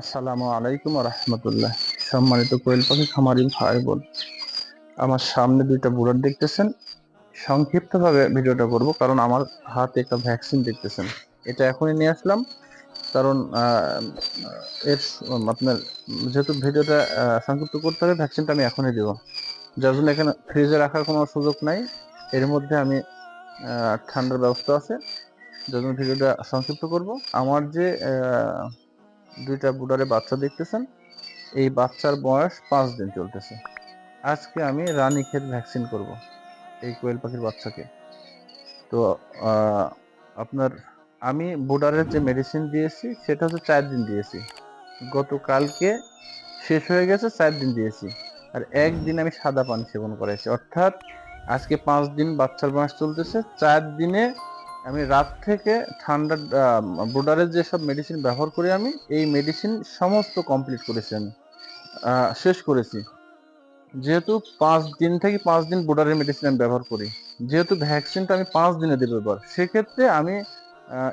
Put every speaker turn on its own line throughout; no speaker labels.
আসসালামু আলাইকুম রহমতুল্লাহ। সম্মানিত কোয়েল পাখি, খামারি ভাই বোন আমার সামনে দুইটা বুড়ার দেখতেছেন। সংক্ষিপ্তভাবে ভিডিওটা করব, কারণ আমার হাতে একটা ভ্যাকসিন দেখতেছেন। এটা এখনই নিয়ে আসলাম, কারণ এর আপনার, যেহেতু ভিডিওটা সংক্ষিপ্ত করতে হবে, ভ্যাকসিনটা আমি এখনই দেবো। যার জন্য এখানে ফ্রিজে রাখার কোনো সুযোগ নাই। এর মধ্যে আমি ঠান্ডার ব্যবস্থা আছে। যার জন্য ভিডিওটা সংক্ষিপ্ত করব। আমার যে দুইটা বুডারে বাচ্চা দেখতেছেন? এই বাচ্চার বয়স পাঁচ দিন চলতেছে। আজকে আমি রানী ক্ষেত ভ্যাকসিন করব এই কোয়েল পাখির বাচ্চাকে। তো আপনার, আমি বুডারের যে মেডিসিন দিয়েছি, সেটা হচ্ছে চার দিন দিয়েছি। গতকালকে শেষ হয়ে গেছে, চার দিন দিয়েছি। আর একদিন আমি সাদা পানি সেবন করেছি অর্থাৎ আজকে পাঁচ দিন বাচ্চার বয়স চলতেছে, চার দিনে আমি রাত থেকে ঠান্ডা বুডারের যেসব মেডিসিন ব্যবহার করি আমি, এই মেডিসিন সমস্ত কমপ্লিট করেছি আমি। শেষ করেছি। যেহেতু পাঁচ দিন থেকে পাঁচ দিন বুডারের মেডিসিন আমি ব্যবহার করি। যেহেতু ভ্যাকসিনটা আমি পাঁচ দিনে দেবো এবার। সেক্ষেত্রে আমি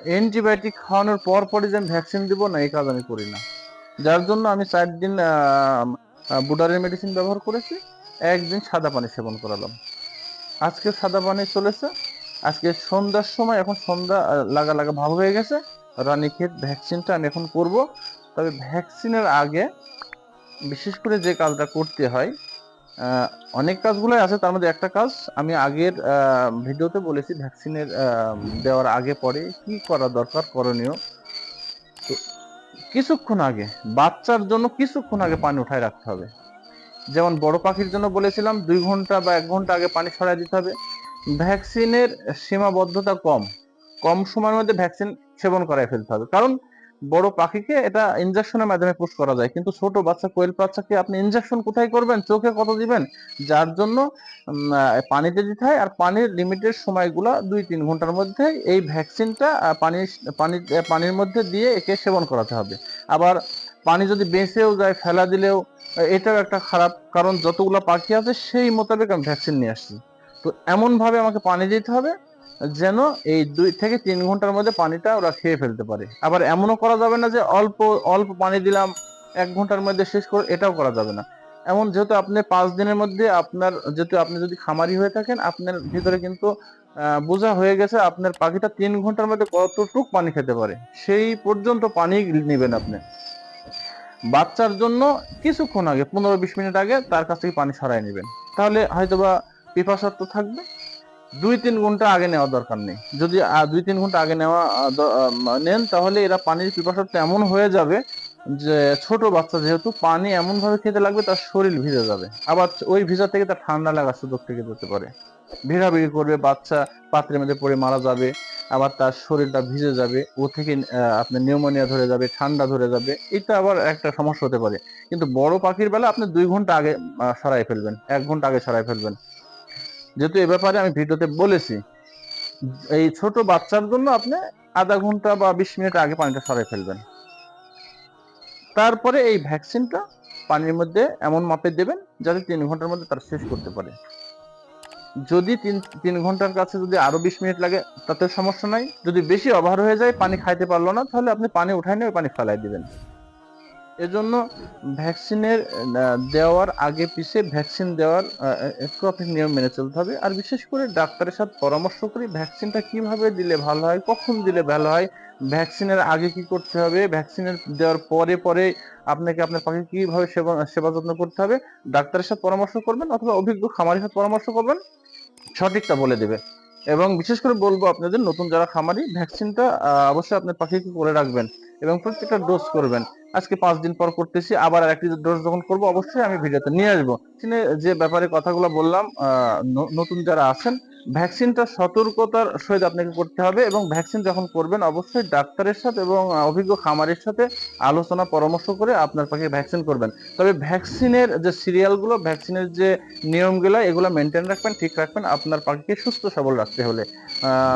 অ্যান্টিবায়োটিক খাওয়ানোর পর পরে যে আমি ভ্যাকসিন দিব না, এই কাজ আমি করি না। যার জন্য আমি চার দিন বুডারের মেডিসিন ব্যবহার করেছি। একদিন সাদা পানি সেবন করালাম। আজকে সাদা পানি চলেছে। আজকে সন্ধ্যার সময় এখন সন্ধ্যা লাগা লাগা ভাব হয়ে গেছে। রানীক্ষেত ভ্যাকসিনটা আমি এখন করব। তবে ভ্যাকসিনের আগে বিশেষ করে যে কাজটা করতে হয় অনেক কাজগুলোই আছে, তার মধ্যে একটা কাজ আমি আগের ভিডিওতে বলেছি ভ্যাকসিনের দেওয়ার আগে পরে কি করা দরকার করণীয়। তো কিছুক্ষণ আগে, বাচ্চার জন্য কিছুক্ষণ আগে পানি উঠায় রাখতে হবে। যেমন বড় পাখির জন্য বলেছিলাম, দুই ঘণ্টা বা এক ঘণ্টা আগে পানি ছড়াই দিতে হবে। ভ্যাকসিনের সীমাবদ্ধতা কম। কম সময়ের মধ্যে ভ্যাকসিন সেবন করাই ফেলতে হবে। কারণ বড় পাখিকে এটা ইনজেকশনের মাধ্যমে পুশ করা যায়। কিন্তু ছোট বাচ্চা কোয়েল বাচ্চাকে আপনি ইনজেকশন কোথায় করবেন? চোখে কত দিবেন? যার জন্য পানিতে দিতে হয়। আর পানির লিমিটেড সময়গুলো দুই তিন ঘণ্টার মধ্যে এই ভ্যাকসিনটা আহ, পানির পানির পানির মধ্যে দিয়ে একে সেবন করাতে হবে। আবার পানি যদি বেঁচেও যায় ফেলা দিলেও এটাও একটা খারাপ কারণ। যতগুলো পাখি আছে সেই মোতাবেক আমি ভ্যাকসিন নিয়ে আসছি। তো এমন ভাবে আমাকে পানি দিতে হবে যেন এই দুই থেকে তিন ঘণ্টার মধ্যে পানিটা ওরা খেয়ে ফেলতে পারে। আবার এমনও করা যাবে না যে অল্প অল্প পানি দিলাম, এক ঘণ্টার মধ্যে শেষ করে এটাও করা যাবে না। এমন যেহেতু আপনি পাঁচ দিনের মধ্যে আপনার, যেহেতু আপনি যদি খামারি হয়ে থাকেন, আপনার ভিতরে কিন্তু বোঝা হয়ে গেছে আপনার পাখিটা তিন ঘণ্টার মধ্যে কতটুক পানি খেতে পারে। সেই পর্যন্ত পানি নেবেন আপনি। বাচ্চার জন্য কিছুক্ষণ আগে, পনেরো বিশ মিনিট আগে তার কাছ থেকে পানি সরাই নেবেন। তাহলে হয়তোবা পিপাসার্থ থাকবে। দুই তিন ঘণ্টা আগে নেওয়া দরকার নেই। যদি দুই তিন ঘণ্টা আগে নেওয়া নেন, তাহলে এরা পানির পিপাসার্থ এমন হয়ে যাবে যে, ছোট বাচ্চা যেহেতু পানি এমন ভাবে খেতে লাগবে, তার শরীর ভিজে যাবে। আবার ওই ভিজা থেকে তার ঠান্ডা লাগার সুযোগ থেকে যেতে পারে। ভিড়াভিড়ি করবে, বাচ্চা পাত্রের মধ্যে পড়ে মারা যাবে, আবার তার শরীরটা ভিজে যাবে, ও থেকে আপনার নিউমোনিয়া ধরে যাবে, ঠান্ডা ধরে যাবে, এটা আবার একটা সমস্যা হতে পারে। কিন্তু বড় পাখির বেলা আপনি দুই ঘণ্টা আগে সরাই ফেলবেন, এক ঘণ্টা আগে সরাই ফেলবেন। যেহেতু এ ব্যাপারে আমি ভিডিওতে বলেছি, এই ছোট বাচ্চার জন্য আপনি আধা ঘণ্টা বা বিশ মিনিট আগে পানিটা সরাই ফেলবেন। তারপরে এই ভ্যাকসিনটা পানির মধ্যে এমন মাপে দেবেন যাতে তিন ঘণ্টার মধ্যে তার শেষ করতে পারে। যদি তিন তিন ঘণ্টার কাছে যদি আরও বিশ মিনিট লাগে, তাতে সমস্যা নাই। যদি বেশি অভার হয়ে যায়, পানি খাইতে পারল না, তাহলে আপনি পানি উঠাই নিয়ে পানি ফেলাই দিবেন। এজন্য ভ্যাকসিনের দেওয়ার আগে পিছে ভ্যাকসিন দেওয়ার আপনাকে নিয়ম মেনে চলতে হবে। আর বিশেষ করে ডাক্তারের সাথে পরামর্শ করি ভ্যাকসিনটা কীভাবে দিলে ভালো হয়, কখন দিলে ভালো হয়, ভ্যাকসিনের আগে কি করতে হবে, ভ্যাকসিনের দেওয়ার পরে পরে আপনাকে আপনার পাখি কীভাবে সেবা সেবা যত্ন করতে হবে, ডাক্তারের সাথে পরামর্শ করবেন অথবা অভিজ্ঞ খামারের সাথে পরামর্শ করবেন, সঠিকটা বলে দেবে। এবং বিশেষ করে বলব আপনাদের, নতুন যারা খামারি, ভ্যাকসিনটা অবশ্যই আপনার পাখিকে করে রাখবেন এবং প্রত্যেকটা ডোজ করবেন। আজকে পাঁচ দিন পর করতেছি, আবার আরেকটি ডোজ যখন করব, অবশ্যই আমি ভিডিওতে নিয়ে আসব। যে ব্যাপারে কথাগুলো বললাম নতুন যারা আছেন ভ্যাকসিনটা সতর্কতার সহিত আপনাকে করতে হবে এবং ভ্যাকসিন যখন করবেন, অবশ্যই ডাক্তারের সাথে এবং অভিজ্ঞ খামারের সাথে আলোচনা, পরামর্শ করে আপনার পাখি ভ্যাকসিন করবেন। তবে ভ্যাকসিনের যে সিরিয়ালগুলো, ভ্যাকসিনের যে নিয়মগুলো, এগুলো মেনটেন রাখবেন, ঠিক রাখবেন, আপনার পাখিকে সুস্থ, সবল রাখতে হলে।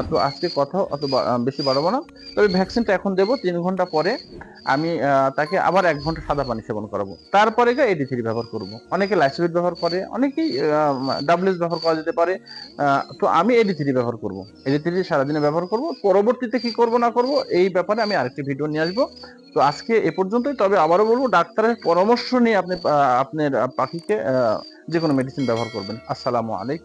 তো আজকে কথা অত বেশি বাড়াবো না। তবে ভ্যাকসিনটা এখন দেবো তিন ঘণ্টা পরে। আমি তাকে আবার এক ঘণ্টা সাদা পানি সেবন করাবো। তারপরে গিয়ে এডি থ্রি ব্যবহার করব। অনেকে লাইসোবিট ব্যবহার করে, অনেকেই ডাব্লিউএস ব্যবহার করা যেতে পারে। তো আমি এডি থ্রি ব্যবহার করব। এডি থ্রি সারাদিনে ব্যবহার করব। পরবর্তীতে কি করব, না করব, এই ব্যাপারে আমি আরেকটি ভিডিও নিয়ে আসব। তো আজকে এ পর্যন্তই, তবে আবারও বলব, ডাক্তারের পরামর্শ নিয়ে আপনি আপনার পাখিকে যে কোনো মেডিসিন ব্যবহার করবেন। আসসালামু আলাইকুম।